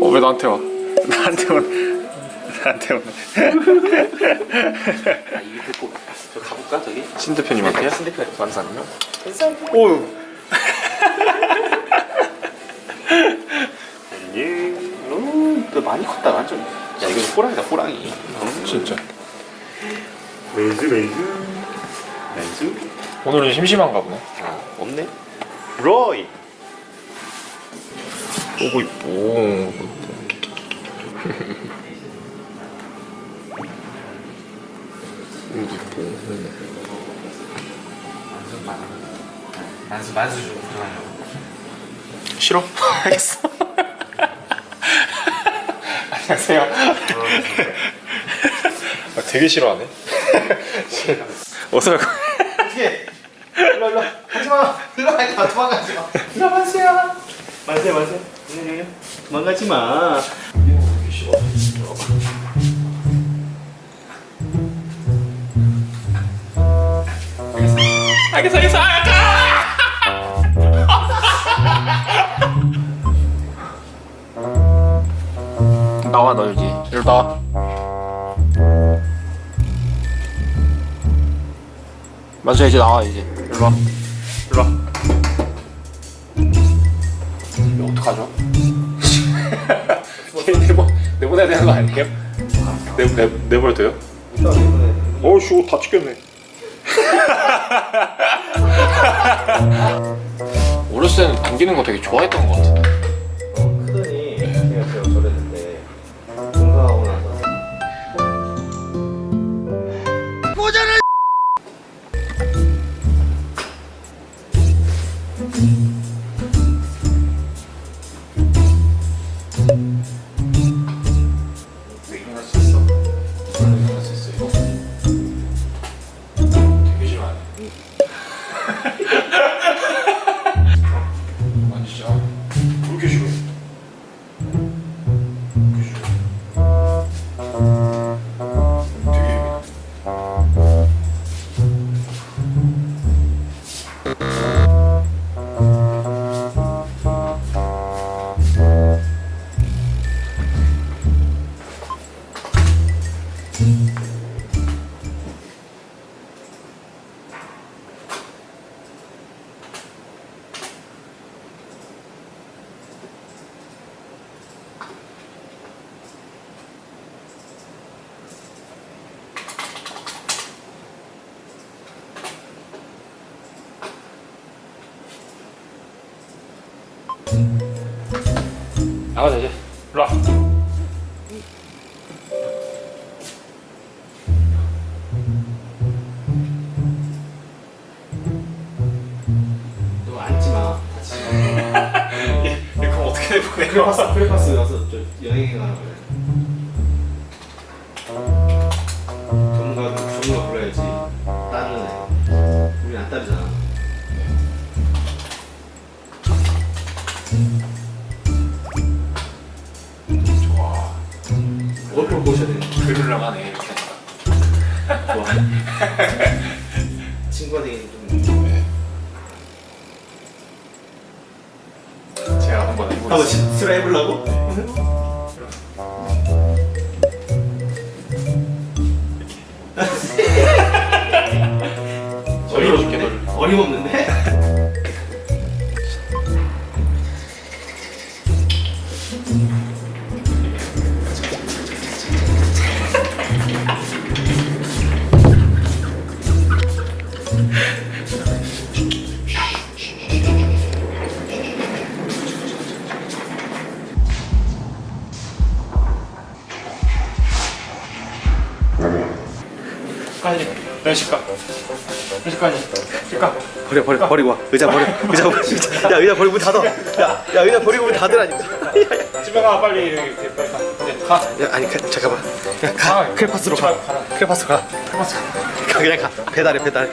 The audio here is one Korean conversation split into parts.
어 왜 나한테 와? 나한테 와. 나한테 와. 아 이게 됐고 저 가볼까 저기? 신 대표님한테요? 신 대표 완산요? 오유. 예. 오또 많이 컸다 완전 야 이건 호랑이다 호랑이 진짜. 레이즈 레이즈 레이즈 오늘은 심심한가 보네. 아 없네 로이 오고 있고. 오고 있고. 만수 만수 좀 들어가려고 싫어? 알겠어. 안녕하세요. 아, 되게 싫어하네. 어서 가. 어떻게 일로 일로 하지마 일로 하지마 도망가지마 일로 만수 야 만수야 만수야 도망가지 마 알겠어, 알겠어. 나와 너 여기. 이리 나와. 만수야 이제 나와 이제. 와. 이리 와. 어떡하죠? 내보 내보내야 되는 거 아니에요? 내 내 내보내도 돼요? 어우씨 옷 다 찢겼네. 어렸을 때는 당기는 거 되게 좋아했던 것 같은데. 일 나가자 이제. 일 보내? 크레파스 크레파스 가서 저 여행 가는 거야 전문가 전문가 불러야지 따르는 애 우리 안 따르잖아 좋아. 얼굴 보셔야 거야 글을 나가네 이렇게. 좋아 친구한테 좀 네. 제 한번 한번 해보겠습니다. 시- 실화 해보려고? 열어줄게 너를. 어림없는데? 까지. 내 식가. 내 식가지. 식가. 버려 버려 버리고 와 의자 버려 의자 버려 의자. 야 의자 버리고 문 닫아 야, 야 의자 버리고 문 닫으라니까 집에 가 빨리 이렇게 빨리 가. 이제 가. 야 아니 가, 잠깐만 야, 가 가. 크레파스로 가. 가 가라. 크레파스 가 가만있어. 가, 그냥 가 배달해 배달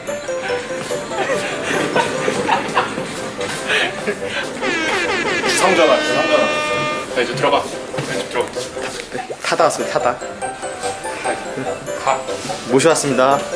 상자다. 상자다. 자 이제 들어가. 이제 들어가. 타다 왔습니다 타다 가. 모셔왔습니다